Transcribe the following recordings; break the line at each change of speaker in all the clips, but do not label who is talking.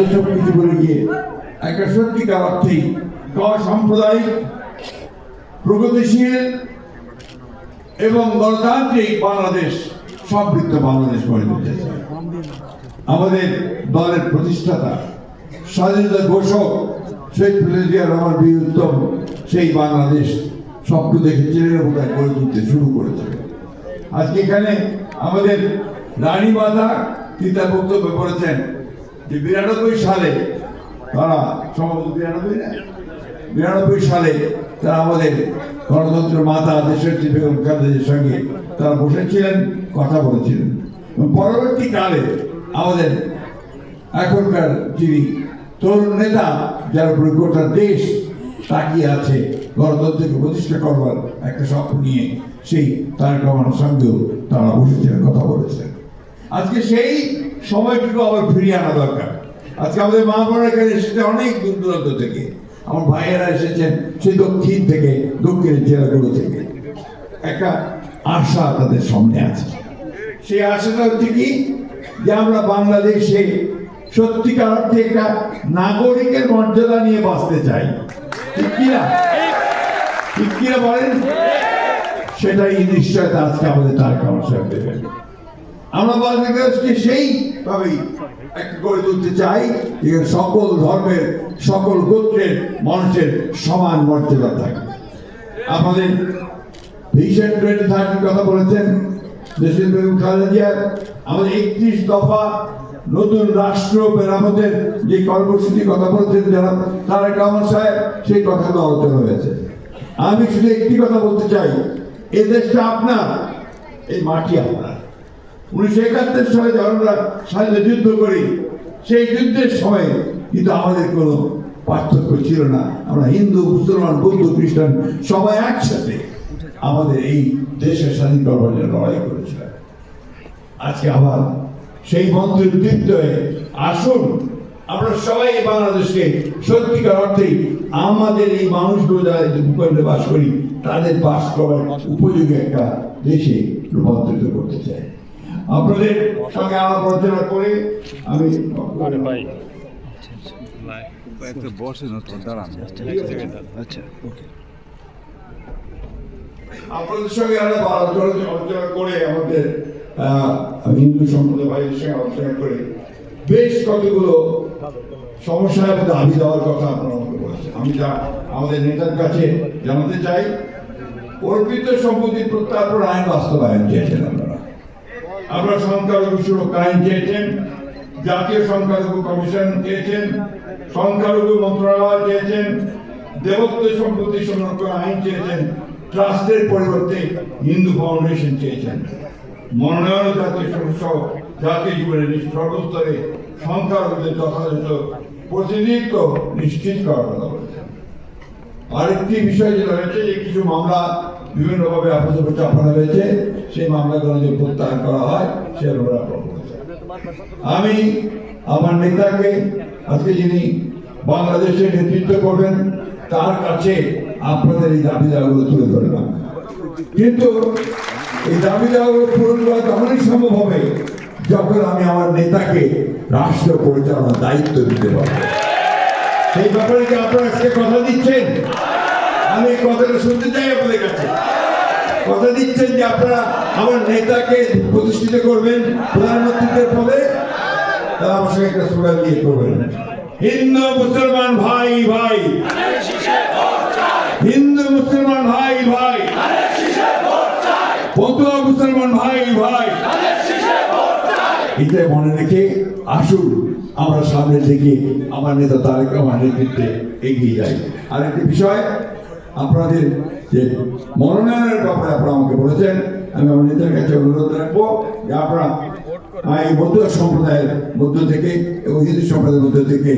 রাজ্যে সব কিছু করে গিয়ে একটা সত্যিকার অর্থেই সাম্প্রদায়িক প্রগতিশীল এবং গণতান্ত্রিক বাংলাদেশ সমৃদ্ধ বাংলাদেশ গড়ে তুলতে আমাদের দলের প্রতিষ্ঠাতা স্বাধীনতা ঘোষক মুজিবুর রহমান বীর উত্তম সেই বাংলাদেশ স্বপ্ন দেখেছিলেন এবং তা গড়ে তুলতে শুরু করেছিলেন আজকে এখানে আমাদের রানী মাতা তিনি তার বক্তব্য করেছেন যে বিরানব্বই সালে, তারা সম্ভবত বিরানব্বই না? বিরানব্বই সালে তারা আমাদের গণতন্ত্র মাতা, দেশের বেগম খালেদার সঙ্গে তারা বসেছিলেন, কথা বলেছিলেন। পরবর্তীকালে আমাদের এখনকার যিনি তরুণ নেতা, যার উপরে গোটা দেশ তাকিয়ে আছে গণতন্ত্রকে প্রতিষ্ঠা করবার একটা স্বপ্ন নিয়ে, সেই তারেক রহমানের সঙ্গেও তারা বসেছিলেন, কথা বলেছেন আজকে সেই সময়টুকু আবার ফিরিয়ে আনা দরকার। আজকে আমাদের মা বোনেরা এখানে এসেছে অনেক দূর দূরান্ত থেকে। আমার ভাইয়েরা এসেছেন সেই দক্ষিণ থেকে দক্ষিণের জেলাগুলো থেকে। একটা আশা তাদের সামনে আছে। সেই আশাটা হচ্ছে কি? যে আমরা বাংলাদেশে সত্যিকার অর্থে একটা নাগরিকের মর্যাদা নিয়ে বাঁচতে চাই। ঠিক কিনা? ঠিক কিনা বলেন? সেটাই নিশ্চয়তা আজকে আমাদের তার কামার দেবেন আমরা বাংলাদেশকে সেইভাবেই একটা গড়ে তুলতে চাই যেখানে সকল ধর্মের সকল গোত্রের মানুষের সমান মর্যাদা থাকে। আমাদের ভিশন টোয়েন্টি থার্টির কথা বলেছেন দেশের বেগম খালেদা আমাদের একত্রিশ দফা নতুন রাষ্ট্র মেরামতের যে কর্মসূচির কথা বলছেন যারা তারেক রহমান সাহেব সেই কথাগুলো আলোচনা হয়েছে। আমি শুধু একটি কথা বলতে চাই এই দেশটা আপনার এই মাটি আপনার। উনিশশো একাত্তর সালে যখন আমরা স্বাধীনতা যুদ্ধ করি, সেই যুদ্ধের সময় কিন্তু আমাদের কোনো পার্থক্য ছিল না। আমরা হিন্দু, মুসলমান, বৌদ্ধ, খ্রিস্টান সবাই একসাথে আমাদের এই দেশের স্বাধীন করবার জন্য লড়াই করেছিলাম। আজকে আবার সেই মন্ত্রে উদ্দীপ্ত হয়ে আসুন। আমরা সবাই বাংলাদেশকে সত্যিকার অর্থেই আমাদের এই মানুষগুলো যারা ভূখণ্ডে বাস করি, তাদের বাস করার উপযোগী একটা দেশে রূপান্তরিত করতে চাই। আপনাদের সঙ্গে আমার আলোচনা করে আমি
আচ্ছা
আপনাদের সঙ্গে আলোচনা করে আমাদের হিন্দু সম্প্রদায় ভাইয়ের সঙ্গে আলোচনা করে বেশ কতগুলো সমস্যা এবং দাবি দেওয়ার কথা আপনারা আমাকে বলেছেন। আমি যা আমাদের নেতার কাছে জানাতে চাই অর্পিত সম্পত্তি প্রত্যার্পণ আইন বাস্তবায়ন চেয়েছেন আপনারা আমরা সংখ্যালঘু সুরক্ষা আইন চেয়েছেন জাতীয় সংখ্যালঘু কমিশন চেয়েছেন সংখ্যালঘু মন্ত্রণালয় চেয়েছেন দেবত্ব সম্পত্তি সংরক্ষণ আইন চেয়েছেন ট্রাস্টের পরিবর্তে হিন্দু ফাউন্ডেশন চেয়েছেন মনোনয়ন জাতীয় সদস্য জাতীয় জীবনের সর্বস্তরে সংখ্যালঘুদের যথাযথ প্রতিনিধিত্ব নিশ্চিত বলেছেন আরেকটি বিষয় যেটা হয়েছে যে কিছু মামলা বিভিন্নভাবে আপনাদের উপর চাপানো হয়েছে সেই মামলাগুলো যদি প্রত্যাহার করা হয় আপনারা আমি আমার নেতাকে, আজকে যিনি বাংলাদেশের নেতৃত্ব করবেন, তার কাছে আপনাদের এই দাবি দাওয়াগুলো তুলে ধরলাম। কিন্তু এই দাবি দাওয়াগুলো পূরণ করা তখনই সম্ভব হবে, যখন আমি আমার নেতাকে রাষ্ট্র পরিচালনার দায়িত্ব দিতে পারব। সেই ব্যাপারে কি আপনারা আজকে কথা দিচ্ছেন? আমি কথাটা শুনতে চাই আপনাদের কাছে। কথা দিচ্ছেন যে আপনারা আমার নেতাকে প্রতিষ্ঠিত করবেন প্রধানমন্ত্রীদের পদে, তারা আমার সঙ্গে একটা স্লোগান দিয়ে করবেন। হিন্দু, মুসলমান, ভাই ভাই। হিন্দু, মুসলমান, ভাই ভাই। পতুয়া মুসলমান, ভাই ভাই। এটা মনে রেখে আসুন, আমরা সামনের দিকে আমার নেতা তারেক আমার নেতৃত্বে এগিয়ে যাই। আরেকটি বিষয় আপনাদের যে মনোনয়নের ব্যাপারে আপনারা আমাকে বলেছেন, আমি আমার নেতার কাছে অনুরোধ রাখব যে আপনারা এই বৌদ্ধ সম্প্রদায়ের মধ্য থেকে এবং হিন্দু সম্প্রদায়ের মধ্য থেকে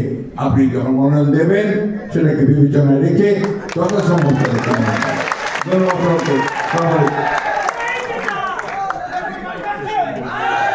আপনি যখন মনোনয়ন দেবেন, সেটাকে বিবেচনায় রেখে যথাসম্ভব ধন্যবাদ।